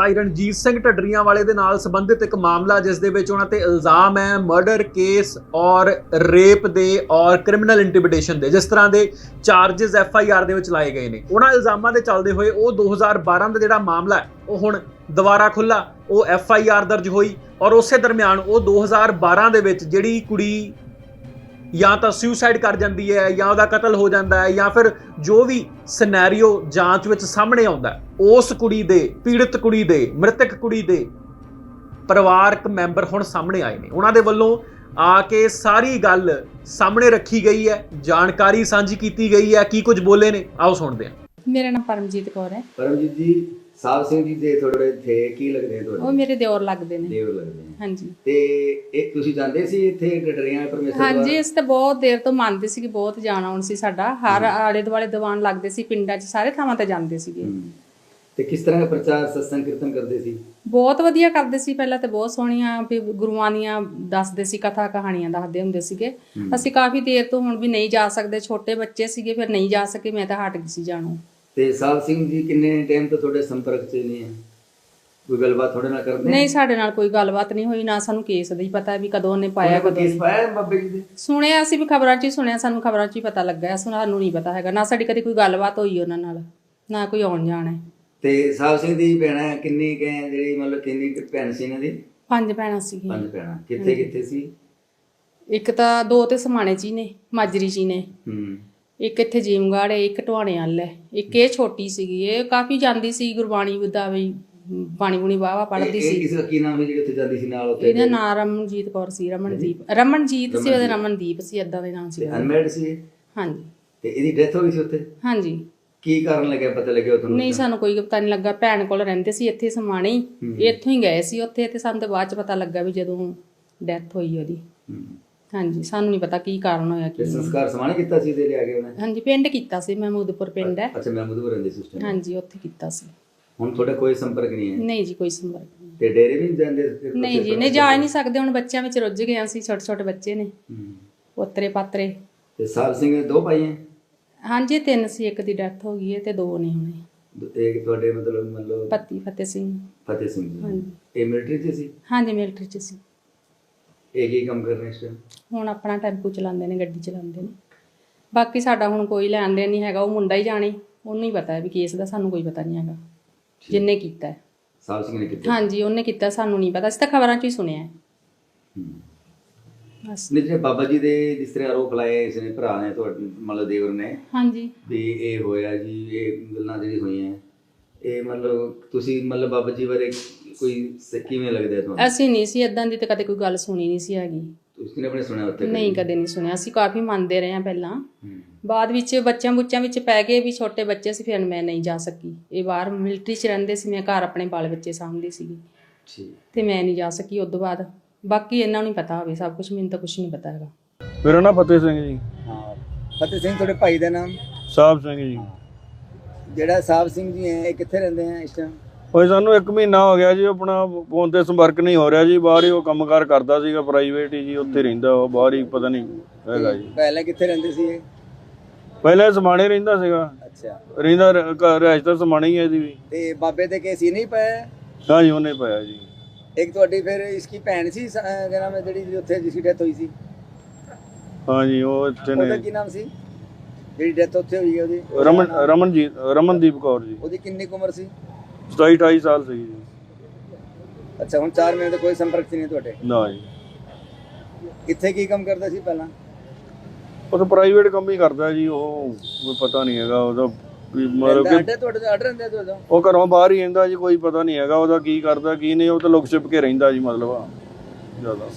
ਭਾਈ ਰਣਜੀਤ ਸਿੰਘ ਢੱਡਰੀਆਂ ਵਾਲੇ ਦੇ ਨਾਲ ਸੰਬੰਧਿਤ ਇੱਕ ਮਾਮਲਾ ਜਿਸ ਦੇ ਵਿੱਚ ਉਹਨਾਂ ਤੇ ਇਲਜ਼ਾਮ ਹੈ, ਮਰਡਰ ਕੇਸ ਔਰ ਰੇਪ ਦੇ ਔਰ ਕ੍ਰਿਮੀਨਲ ਇੰਟੀਮੀਡੇਸ਼ਨ ਦੇ, ਜਿਸ ਤਰ੍ਹਾਂ ਦੇ ਚਾਰजेस ਐਫ ਆਈ ਆਰ ਦੇ ਵਿੱਚ ਲਾਏ ਗਏ ਨੇ। ਉਹਨਾਂ ਇਲਜ਼ਾਮਾਂ ਦੇ ਚੱਲਦੇ ਹੋਏ ਉਹ 2012 ਦਾ ਜਿਹੜਾ ਮਾਮਲਾ ਹੈ, ਉਹ ਹੁਣ ਦੁਬਾਰਾ ਖੁੱਲਾ ਉਹ ਐਫ ਆਈ ਆਰ ਦਰਜ ਹੋਈ ਔਰ ਉਸੇ ਦਰਮਿਆਨ ਉਹ 2012 ਦੇ ਵਿੱਚ ਜਿਹੜੀ ਕੁੜੀ ਜਾਂ ਤਾਂ ਸੁਸਾਈਡ ਕਰ ਜਾਂਦੀ ਹੈ ਜਾਂ ਉਹਦਾ ਕਤਲ ਹੋ ਜਾਂਦਾ ਹੈ ਜਾਂ ਫਿਰ ਜੋ ਵੀ ਸਿਨੈਰੀਓ ਜਾਂਚ ਵਿੱਚ ਸਾਹਮਣੇ ਆਉਂਦਾ ਉਸ ਕੁੜੀ ਦੇ ਪੀੜਤ ਕੁੜੀ ਦੇ ਮ੍ਰਿਤਕ ਕੁੜੀ ਦੇ ਪਰਿਵਾਰਕ ਮੈਂਬਰ ਹੁਣ ਸਾਹਮਣੇ ਆਏ ਨੇ। ਉਹਨਾਂ ਦੇ ਵੱਲੋਂ ਆ ਕੇ ਸਾਰੀ ਗੱਲ ਸਾਹਮਣੇ ਰੱਖੀ ਗਈ ਹੈ ਜਾਣਕਾਰੀ ਸਾਂਝੀ ਕੀਤੀ ਗਈ ਹੈ ਕੀ ਕੁਝ ਬੋਲੇ ਨੇ ਆਓ ਸੁਣਦੇ ਹਾਂ। ਮੇਰਾ ਨਾਮ ਪਰਮਜੀਤ ਕੌਰ ਹੈ। ਪਰਮਜੀਤ ਜੀ ਸਾਹਿਬ ਸਿੰਘ ਜੀ ਦੇ ਥੋੜੇ ਥੇ ਕੀ ਲੱਗਦੇ ਆ ਉਹ ਮੇਰੇ ਦਿਓਰ ਲੱਗਦੇ ਨੇ। ਦੇਵ ਲੱਗਦੇ ਆ ਹਾਂਜੀ। ਤੇ ਇਹ ਤੁਸੀਂ ਜਾਂਦੇ ਸੀ ਇੱਥੇ ਡਡਰੀਆਂ ਪਰਮੇਸ਼ਰ ਹਾਂਜੀ ਅਸੀਂ ਤਾਂ ਬਹੁਤ ਦੇਰ ਤੋਂ ਮੰਨਦੇ ਸੀ ਕਿ ਬਹੁਤ ਜਾਣ ਆਉਣ ਸੀ ਸਾਡਾ। ਹਰ ਆਲੇ ਦੁਆਲੇ ਦੀਵਾਨ ਲੱਗਦੇ ਸੀ ਪਿੰਡਾਂ 'ਚ ਸਾਰੇ ਥਾਵਾਂ ਤੇ ਜਾਂਦੇ ਸੀਗੇ। ਤੇ ਕਿਸ ਤਰ੍ਹਾਂ ਦਾ ਪ੍ਰਚਾਰ ਸਤਸੰਗ ਕੀਰਤਨ ਕਰਦੇ ਸੀ? ਬਹੁਤ ਵਧੀਆ ਕਰਦੇ ਸੀ। ਪਹਿਲਾਂ ਤੇ ਬਹੁਤ ਸੋਹਣੀਆਂ ਵੀ ਗੁਰੂਆਂ ਦੀਆਂ ਦੱਸਦੇ ਸੀ ਕਥਾ ਕਹਾਣੀਆਂ ਦੱਸਦੇ ਹੁੰਦੇ ਸੀਗੇ। ਅਸੀਂ ਕਾਫੀ ਦੇਰ ਤੋਂ ਹੁਣ ਵੀ ਨਹੀਂ ਜਾ ਸਕਦੇ। ਛੋਟੇ ਬੱਚੇ ਸੀਗੇ ਫਿਰ ਨਹੀਂ ਜਾ ਸਕੇ ਮੈਂ ਤਾਂ ਹਟ ਗਈ ਸੀ ਜਾਣੋਂ। ਤੇ ਸਾਹਿਬ ਸਿੰਘ ਜੀ ਕਿੰਨੇ ਟਾਈਮ ਤੋਂ ਤੁਹਾਡੇ ਸੰਪਰਕ 'ਚ ਨਹੀਂ ਹੈ ਕੋਈ ਗੱਲਬਾਤ ਤੁਹਾਡੇ ਨਾਲ ਕਰਦੇ ਨਹੀਂ ਸਾਡੇ ਨਾਲ ਕੋਈ ਗੱਲਬਾਤ ਨਹੀਂ ਹੋਈ ਨਾ ਸਾਨੂੰ ਕੇਸ ਦਾ ਹੀ ਪਤਾ ਵੀ ਕਦੋਂ ਉਹਨੇ ਪਾਇਆ ਕਦੋਂ ਕੇਸ ਪਾਇਆ ਬਾਬੇ ਜੀ ਦੇ? ਸੁਣਿਆ ਅਸੀਂ ਵੀ ਖਬਰਾਂ 'ਚ ਹੀ ਸੁਣਿਆ ਸਾਨੂੰ ਖਬਰਾਂ 'ਚ ਹੀ ਪਤਾ ਲੱਗਾ ਸਾਨੂੰ ਨਹੀਂ ਪਤਾ ਹੈਗਾ ਨਾ ਸਾਡੀ ਕਦੇ ਕੋਈ ਗੱਲਬਾਤ ਹੋਈ ਉਹਨਾਂ ਨਾਲ ਨਾ ਕੋਈ ਆਉਣ ਜਾਣ ਹੈ। ਤੇ ਸਾਹਿਬ ਸਿੰਘ ਦੀ ਭੈਣਾਂ ਕਿੰਨੀ ਕੁ ਜਿਹੜੀ ਮਤਲਬ ਕਿੰਨੀ ਕੁ ਭੈਣ ਸੀ ਇਹਨਾਂ ਦੀ? ਪੰਜ ਭੈਣਾਂ ਸੀਗੀਆਂ। ਪੰਜ ਭੈਣਾਂ ਕਿੱਥੇ ਕਿੱਥੇ ਸੀ? ਇੱਕ ਤਾਂ ਦੋ ਤੇ ਸਮਾਣੇ ਹੀ ਨੇ ਮਾਜਰੀ ਹੀ ਨੇ। ਹੂੰ। ਇੱਕ ਇੱਥੇ ਜੀਮਗੜ੍ਹ ਹੈ ਇੱਕ ਢਵਾਣੇ ਵਾਲ ਹੈ। ਇੱਕ ਇਹ ਛੋਟੀ ਸੀਗੀ ਇਹ ਕਾਫੀ ਜਾਂਦੀ ਸੀ ਗੁਰਬਾਣੀ ਦਾ ਵੀ ਬਾਣੀ ਬੁਣੀ ਵਾਵਾ ਪੜ੍ਹਦੀ ਸੀ। ਕਿਸੇ ਦਾ ਕੀ ਨਾਮ ਹੈ ਜਿਹੜੀ ਉੱਥੇ ਜਾਂਦੀ ਸੀ ਨਾਲ ਉੱਥੇ? ਇਹਦਾ ਨਾਮ ਰਮਨਜੀਤ ਕੌਰ ਸੀ ਰਮਨਦੀਪ। ਰਮਨਜੀਤ ਸੀ ਉਹਦਾ ਰਮਨਦੀਪ। ਸੀ ਏਦਾਂ ਦੇ ਨਾਮ ਸੀ ਉਹਦਾ। ਅਨਮੈਰਿਡ ਸੀ? ਹਾਂਜੀ। ਤੇ ਇਹਦੀ ਡੈਥ ਹੋ ਗਈ ਸੀ ਉੱਥੇ? ਹਾਂਜੀ। ਕੀ ਕਾਰਨ ਲੱਗਿਆ ਪਤਾ ਲੱਗਿਆ ਤੁਹਾਨੂੰ ਨਹੀਂ ਸਾਨੂੰ ਕੋਈ ਪਤਾ ਨਹੀਂ ਲੱਗਾ। ਭੈਣ ਕੋਲ ਰਹਿੰਦੇ ਸੀ ਇੱਥੇ ਸਮਾਣੇ ਹੀ। ਇੱਥੋਂ ਹੀ ਗਏ ਸੀ ਉੱਥੇ ਤੇ ਸਾਨੂੰ ਤੇ ਬਾਅਦ ਚ ਪਤਾ ਲੱਗਾ ਵੀ ਜਦੋਂ ਡੈਥ ਹੋਈ ਉਹਦੀ। ਹਾਂਜੀ ਸਾਨੂੰ ਨਹੀਂ ਪਤਾ ਕੀ ਕਾਰਨ ਹੋਇਆ ਤੇ ਕੀ ਸੰਸਕਾਰ ਸਮਾਨ ਕੀਤਾ ਸੀ ਤੇ ਲਿਆ ਕੇ ਉਹਨੇ? ਹਾਂਜੀ ਪਿੰਡ ਕੀਤਾ ਸੀ ਮਹਿਮੂਦਪੁਰ ਪਿੰਡ ਹੈ। ਅੱਛਾ ਮੈਂ ਮਧੂਬਰ ਰਹਿੰਦੀ ਸੀ ਉਸ time। ਹਾਂਜੀ ਉੱਥੇ ਕੀਤਾ ਸੀ। ਹੁਣ ਤੁਹਾਡਾ ਕੋਈ ਸੰਪਰਕ ਨਹੀਂ ਹੈ? ਨਹੀਂ ਜੀ ਕੋਈ ਸੰਪਰਕ ਨਹੀਂ। ਤੇ ਡੇਰੇ ਵੀ ਨਹੀਂ ਜਾਂਦੇ ਫਿਰ ਨਹੀਂ ਜੀ ਨਹੀਂ ਜਾ ਹੀ ਨਹੀਂ ਸਕਦੇ ਹੁਣ ਬੱਚਿਆਂ ਵਿੱਚ ਰੁੱਝ ਗਏ ਅਸੀਂ ਛੋਟੇ ਛੋਟੇ ਬੱਚੇ ਨੇ। ਹੂੰ। ਪੋਤਰੇ ਪਾਤਰੇ। ਤੇ ਸਾਹਿਬ ਸਿੰਘ ਦੇ ਦੋ ਭਾਈ ਹੈ? ਹਾਂਜੀ ਤਿੰਨ ਸੀ ਇੱਕ ਦੀ ਡੈਥ ਹੋ ਗਈ ਹੈ ਤੇ ਦੋ ਨੇ ਹੁਣੇ। ਦੋ- ਇੱਕ ਤੁਹਾਡੇ ਮਤਲਬ ਮਤਲਬ ਪਤੀ ਫਤਿਹ ਸਿੰਘ। ਫਤਿਹ ਸਿੰਘ ਜੀ। ਹਾਂਜੀ। ਇਹ ਮਿਲਟਰੀ ਚ ਸੀ? ਹਾਂਜੀ ਮਿਲਟਰੀ ਚ ਸੀ। ਇਹ ਕੀ ਕੰਮ ਕਰ ਰਹੇ ਇਸ? ਹੁਣ ਆਪਣਾ ਟੈਂਪੂ ਚਲਾਉਂਦੇ ਨੇ ਗੱਡੀ ਚਲਾਉਂਦੇ ਨੇ। ਬਾਕੀ ਸਾਡਾ ਹੁਣ ਕੋਈ ਲੈਣ ਦੇਣ ਨਹੀਂ ਹੈਗਾ ਉਹ ਮੁੰਡਾ ਹੀ ਜਾਣੇ ਉਹਨੂੰ ਹੀ ਪਤਾ ਹੈ ਵੀ ਕੇਸ ਦਾ ਸਾਨੂੰ ਕੋਈ ਪਤਾ ਨਹੀਂ ਹੈਗਾ। ਜਿੰਨੇ ਕੀਤਾ ਹੈ। ਸਾਹਿਬ ਸਿੰਘ ਨੇ ਕੀਤਾ? ਹਾਂਜੀ ਉਹਨੇ ਕੀਤਾ ਸਾਨੂੰ ਨਹੀਂ ਪਤਾ ਅਸੀਂ ਤਾਂ ਖਬਰਾਂ 'ਚ ਹੀ ਸੁਣਿਆ ਹੈ। ਬਸ। ਜਿਹੜੇ ਬਾਬਾ ਜੀ ਦੇ ਜਿਸ ਤਰ੍ਹਾਂ ਆਰੋਪ ਲਾਏ ਇਸ ਨੇ ਭਰਾ ਨੇ ਤੁਹਾਡੇ ਮਤਲਬ ਦੇਵਰ ਨੇ ਹਾਂਜੀ। ਵੀ ਇਹ ਹੋਇਆ ਜੀ ਇਹ ਗੱਲਾਂ ਜਿਹੜੀ ਹੋਈਆਂ ਇਹ ਮਤਲਬ ਤੁਸੀਂ ਮਤਲਬ ਬਾਬਾ ਜੀ ਬਾਰੇ ਕੋਈ ਸ- ਕਿਵੇਂ ਲੱਗਦਾ ਹੈ ਤੁਹਾਨੂੰ? ਅਸੀਂ ਨਹੀਂ ਸੀ ਇਦਾਂ ਦੀ ਤਾਂ ਕਦੇ ਕੋਈ ਗੱਲ ਸੁਣੀ ਨਹੀਂ ਸੀ ਹੈਗੀ। ਤੁਸੀਂ ਨੇ ਆਪਣੇ ਸੁਣਿਆ ਉੱਥੇ ਕਦੇ? ਨਹੀਂ ਕਦੇ ਨਹੀਂ ਸੁਣਿਆ। ਅਸੀਂ ਕਾਫੀ ਮੰਨਦੇ ਰਹੇ ਹਾਂ ਪਹਿਲਾਂ। ਹੂੰ। ਬਾਅਦ ਵਿੱਚ ਬੱਚਿਆਂ ਬੁੱਚਿਆਂ ਵਿੱਚ ਪੈ ਗਏ ਵੀ ਛੋਟੇ ਬੱਚੇ ਸੀ ਫਿਰ ਮੈਂ ਨਹੀਂ ਜਾ ਸਕੀ। ਇਹ ਬਾਹਰ ਮਿਲਟਰੀ 'ਚ ਰਹਿੰਦੇ ਸੀ ਮੈਂ ਘਰ ਆਪਣੇ ਬਾਲ ਬੱਚੇ ਸਾਂਭਦੀ ਸੀਗੀ। ਠੀਕ। ਤੇ ਮੈਂ ਨਹੀਂ ਜਾ ਸਕੀ ਉਸ ਤੋਂ ਬਾਅਦ। ਬਾਕੀ ਇਹਨਾਂ ਨੂੰ ਹੀ ਪਤਾ ਹੋਵੇ ਸਭ ਕੁਝ ਮੈਨੂੰ ਤਾਂ ਕੁਝ ਨਹੀਂ ਪਤਾ ਹੈਗਾ। ਮੇਰਾ ਨਾਮ ਫਤਿਹ ਸਿੰਘ ਜੀ। ਹਾਂ ਫਤਿਹ ਸਿੰਘ ਤੁਹਾਡੇ ਭਾਈ ਦਾ ਨਾਮ? ਸਾਹਿਬ ਸਿੰਘ ਜੀ। ਜਿਹੜਾ ਸਾਹਿਬ ਸਿੰਘ ਜੀ ਹੈ ਇਹ ਕਿੱਥੇ ਰਹਿੰਦੇ ਆ ਇਸ ਟਾਈਮ ਓਏ ਸਾਨੂੰ 1 ਮਹੀਨਾ ਹੋ ਗਿਆ ਜੀ ਆਪਣਾ ਫੋਨ ਤੇ ਸੰਪਰਕ ਨਹੀਂ ਹੋ ਰਿਹਾ ਜੀ ਬਾਹਰ ਹੀ ਉਹ ਕੰਮਕਾਰ ਕਰਦਾ ਸੀਗਾ ਪ੍ਰਾਈਵੇਟ ਹੀ ਜੀ ਉੱਥੇ ਰਹਿੰਦਾ ਉਹ ਬਾਹਰ ਹੀ ਪਤਾ ਨਹੀਂ ਹੈਗਾ ਜੀ। ਪਹਿਲਾਂ ਕਿੱਥੇ ਰਹਿੰਦੇ ਸੀ ਇਹ? ਪਹਿਲਾਂ ਸਮਾਣੇ ਰਹਿੰਦਾ ਸੀਗਾ। ਅੱਛਾ। ਰਹਿੰਦਾ ਰਿਹਾਇਸ਼ ਤਾਂ ਸਮਾਣੇ ਹੀ ਹੈ ਇਹਦੀ ਵੀ। ਤੇ ਬਾਬੇ ਤੇ ਕੇਸ ਹੀ ਨਹੀਂ ਪਾਇਆ? ਹਾਂ ਜੀ ਉਹਨੇ ਪਾਇਆ ਜੀ। ਇੱਕ ਤੁਹਾਡੀ ਫਿਰ ਇਸकी ਭੈਣ ਸੀ ਨਾਮ ਹੈ ਜਿਹੜੀ ਉੱਥੇ ਜਿਸकी ਡੈਥ ਹੋਈ ਸੀ? ਹਾਂ ਜੀ ਉਹ ਇੱਥੇ ਉਹਦਾ ਨੇ ਕੀ ਨਾਮ ਸੀ? ਜਿਹੜੀ ਡੈਥ ਉੱਥੇ ਹੋਈ ਹੈ ਉਹਦੀ? ਰਮਨ ਰਮਨਜੀਤ ਰਮਨਦੀਪ ਕੌਰ ਜੀ। ਉਹਦੀ ਕਿੰਨੀ ਉਮਰ ਸੀ? 27 28 ਸਾਲ ਸੀ। ਜੀ ਅੱਛਾ ਹੁਣ 4 ਮਹੀਨੇ ਤੋਂ ਕੋਈ ਸੰਪਰਕ 'ਚ ਨਹੀਂ ਤੁਹਾਡੇ? ਨਾ ਜੀ। ਕਿੱਥੇ ਕੀ ਕੰਮ ਕਰਦਾ ਸੀ ਪਹਿਲਾਂ? ਉਹ ਤਾਂ ਪ੍ਰਾਈਵੇਟ ਕੰਮ ਹੀ ਕਰਦਾ ਜੀ ਉਹ ਕੋਈ ਪਤਾ ਨਹੀਂ ਹੈਗਾ ਉਹਦਾ ਵੀ ਮਤਲਬ ਕਿ ਅੱਡੇ ਤੁਹਾਡੇ ਤੋਂ ਅੱਡ ਰਹਿੰਦੇ ਤੁਹਾਡੇ ਤੋਂ? ਉਹ ਘਰੋਂ ਬਾਹਰ ਹੀ ਰਹਿੰਦਾ ਜੀ ਕੋਈ ਪਤਾ ਨਹੀਂ ਹੈਗਾ ਉਹਦਾ ਕੀ ਕਰਦਾ ਕੀ ਨਹੀਂ ਉਹ ਤਾਂ ਲੁਕ ਛਿਪ ਕੇ ਰਹਿੰਦਾ ਜੀ ਮਤਲਬ ਜ਼ਿਆਦਾ।